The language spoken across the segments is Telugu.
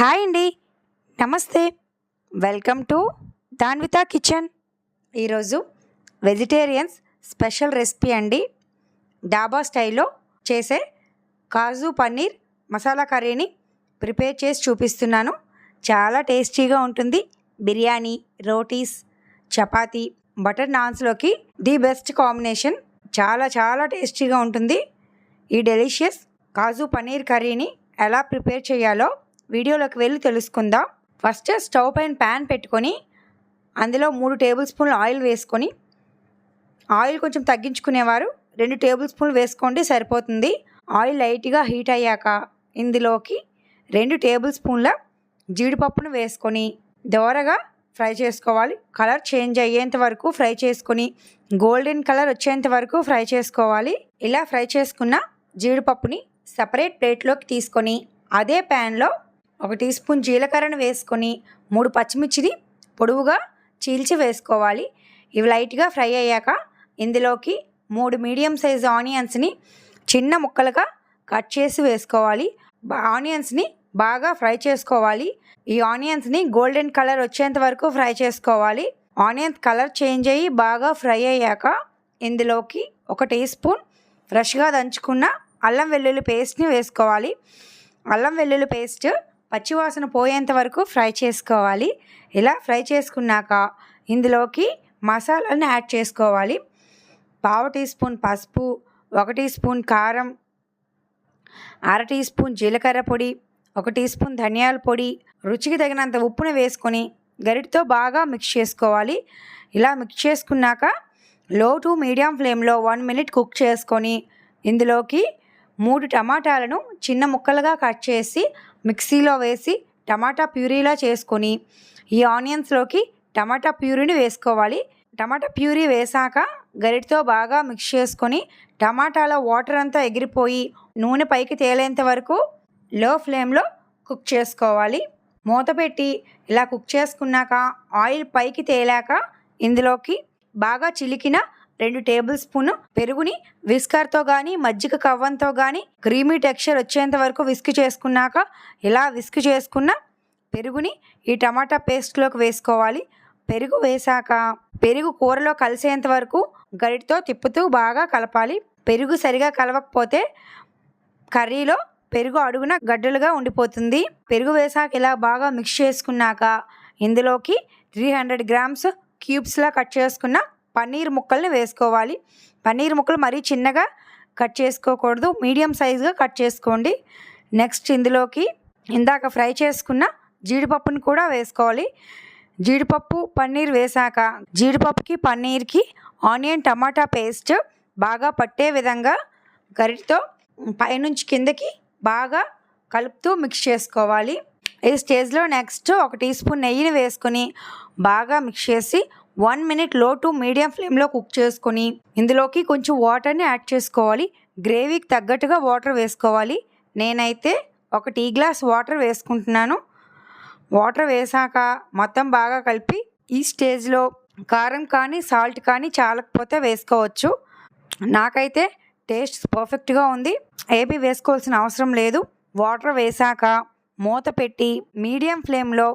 హాయ్ అండి. నమస్తే. Welcome to Danvitha kitchen. ఈరోజు వెజిటేరియన్స్ స్పెషల్ రెసిపీ అండి. డాబా స్టైల్లో చేసే కాజు పన్నీర్ మసాలా కర్రీని ప్రిపేర్ చేసి చూపిస్తున్నాను. చాలా టేస్టీగా ఉంటుంది. బిర్యానీ రోటీస్ చపాతీ బటర్ నాన్స్లోకి ది బెస్ట్ కాంబినేషన్. చాలా చాలా టేస్టీగా ఉంటుంది. ఈ డెలిషియస్ కాజు పన్నీర్ కర్రీని ఎలా ప్రిపేర్ చేయాలో వీడియోలోకి వెళ్ళి తెలుసుకుందాం. ఫస్ట్ స్టవ్ పైన ప్యాన్ పెట్టుకొని అందులో మూడు టేబుల్ స్పూన్లు ఆయిల్ వేసుకొని ఆయిల్ కొంచెం తగ్గించుకునేవారు. రెండు టేబుల్ స్పూన్లు వేసుకోండి సరిపోతుంది. ఆయిల్ లైట్గా హీట్ అయ్యాక ఇందులోకి రెండు టేబుల్ స్పూన్ల జీడిపప్పును వేసుకొని దోరగా ఫ్రై చేసుకోవాలి. కలర్ చేంజ్ అయ్యేంత వరకు ఫ్రై చేసుకొని గోల్డెన్ కలర్ వచ్చేంత వరకు ఫ్రై చేసుకోవాలి. ఇలా ఫ్రై చేసుకున్న జీడిపప్పుని సపరేట్ ప్లేట్లోకి తీసుకొని అదే ప్యాన్లో ఒక టీ స్పూన్ జీలకర్రను వేసుకొని మూడు పచ్చిమిర్చిని పొడవుగా చీల్చి వేసుకోవాలి. ఇవి లైట్గా ఫ్రై అయ్యాక ఇందులోకి మూడు మీడియం సైజ్ ఆనియన్స్ని చిన్న ముక్కలుగా కట్ చేసి వేసుకోవాలి. ఆనియన్స్ని బాగా ఫ్రై చేసుకోవాలి. ఈ ఆనియన్స్ని గోల్డెన్ కలర్ వచ్చేంత వరకు ఫ్రై చేసుకోవాలి. ఆనియన్స్ కలర్ చేంజ్ అయ్యి బాగా ఫ్రై అయ్యాక ఇందులోకి ఒక టీ స్పూన్ ఫ్రెష్గా దంచుకున్న అల్లం వెల్లుల్లి పేస్ట్ని వేసుకోవాలి. అల్లం వెల్లుల్లి పేస్ట్ పచ్చివాసన పోయేంత వరకు ఫ్రై చేసుకోవాలి. ఇలా ఫ్రై చేసుకున్నాక ఇందులోకి మసాలాలను యాడ్ చేసుకోవాలి. పావు టీ స్పూన్ పసుపు ఒక టీ స్పూన్ కారం అర టీ స్పూన్ జీలకర్ర పొడి ఒక టీ స్పూన్ ధనియాల పొడి. రుచికి తగినంత ఉప్పును వేసుకొని గరిటితో బాగా మిక్స్ చేసుకోవాలి. ఇలా మిక్స్ చేసుకున్నాక లో టు మీడియం ఫ్లేమ్లో వన్ మినిట్ కుక్ చేసుకొని ఇందులోకి మూడు టమాటాలను చిన్న ముక్కలుగా కట్ చేసి మిక్సీలో వేసి టమాటా ప్యూరీలా చేసుకొని ఈ ఆనియన్స్లోకి టమాటా ప్యూరీని వేసుకోవాలి. టమాటా ప్యూరీ వేసాక గరిటతో బాగా మిక్స్ చేసుకొని టమాటాల వాటర్ అంతా ఎగిరిపోయి నూనె పైకి తేలేంత వరకు లో ఫ్లేమ్లో కుక్ చేసుకోవాలి. మూత పెట్టి ఇలా కుక్ చేసుకున్నాక ఆయిల్ పైకి తేలాక ఇందులోకి బాగా చిలికిన రెండు టేబుల్ స్పూన్ పెరుగుని విస్కర్తో కానీ మజ్జిగ కవ్వంతో కానీ క్రీమీ టెక్స్చర్ వచ్చేంత వరకు విస్క్ చేసుకున్నాక ఇలా విస్క్ చేసుకున్న పెరుగుని ఈ టమాటా పేస్ట్లోకి వేసుకోవాలి. పెరుగు వేసాక పెరుగు కూరలో కలిసేంత వరకు గరిటితో తిప్పుతూ బాగా కలపాలి. పెరుగు సరిగా కలవకపోతే కర్రీలో పెరుగు అడుగున గడ్డలుగా ఉండిపోతుంది. పెరుగు వేసాక ఇలా బాగా మిక్స్ చేసుకున్నాక ఇందులోకి త్రీ హండ్రెడ్ గ్రామ్స్ క్యూబ్స్లా కట్ చేసుకున్న పన్నీర్ ముక్కల్ని వేసుకోవాలి. పన్నీర్ ముక్కలు మరీ చిన్నగా కట్ చేసుకోకూడదు. మీడియం సైజుగా కట్ చేసుకోండి. నెక్స్ట్ ఇందులోకి ఇందాక ఫ్రై చేసుకున్న జీడిపప్పుని కూడా వేసుకోవాలి. జీడిపప్పు పన్నీర్ వేసాక జీడిపప్పుకి పన్నీర్కి ఆనియన్ టమాటా పేస్ట్ బాగా పట్టే విధంగా గరిటితో పైనుంచి కిందకి బాగా కలుపుతూ మిక్స్ చేసుకోవాలి. ఈ స్టేజ్లో నెక్స్ట్ ఒక టీ స్పూన్ నెయ్యిని వేసుకొని బాగా మిక్స్ చేసి వన్ మినిట్లో టు మీడియం ఫ్లేమ్లో కుక్ చేసుకొని ఇందులోకి కొంచెం వాటర్ని యాడ్ చేసుకోవాలి. గ్రేవీకి తగ్గట్టుగా వాటర్ వేసుకోవాలి. నేనైతే ఒక టీ గ్లాస్ వాటర్ వేసుకుంటున్నాను. వాటర్ వేసాక మొత్తం బాగా కలిపి ఈ స్టేజ్లో కారం కానీ సాల్ట్ కానీ చాలకపోతే వేసుకోవచ్చు. నాకైతే టేస్ట్ పర్ఫెక్ట్గా ఉంది. ఏబీ వేసుకోవాల్సిన అవసరం లేదు. వాటర్ వేసాక మూత పెట్టి మీడియం ఫ్లేమ్లో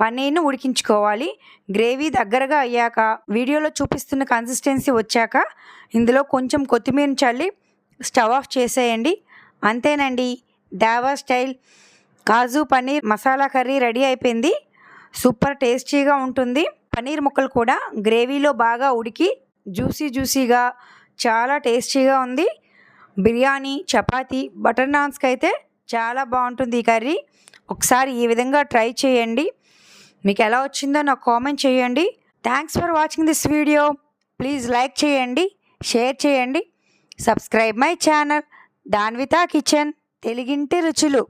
పన్నీర్ను ఉడికించుకోవాలి. గ్రేవీ దగ్గరగా అయ్యాక వీడియోలో చూపిస్తున్న కన్సిస్టెన్సీ వచ్చాక ఇందులో కొంచెం కొత్తిమీర చల్లి స్టవ్ ఆఫ్ చేసేయండి. అంతేనండి. Dhaba style. Kaju paneer masala curry ready అయిపోయింది. సూపర్ టేస్టీగా ఉంటుంది. పన్నీర్ ముక్కలు కూడా గ్రేవీలో బాగా ఉడికి జ్యూసీ జ్యూసీగా చాలా టేస్టీగా ఉంది. బిర్యానీ చపాతీ బటర్ నాన్స్కి అయితే చాలా బాగుంటుంది ఈ కర్రీ. ఒకసారి ఈ విధంగా ట్రై చేయండి. మీకు ఎలా వచ్చిందో నాకు కామెంట్ చేయండి. Thanks for watching this video please like చేయండి షేర్ చేయండి. Subscribe my channel Danvitha kitchen తెలుగింటి రుచులు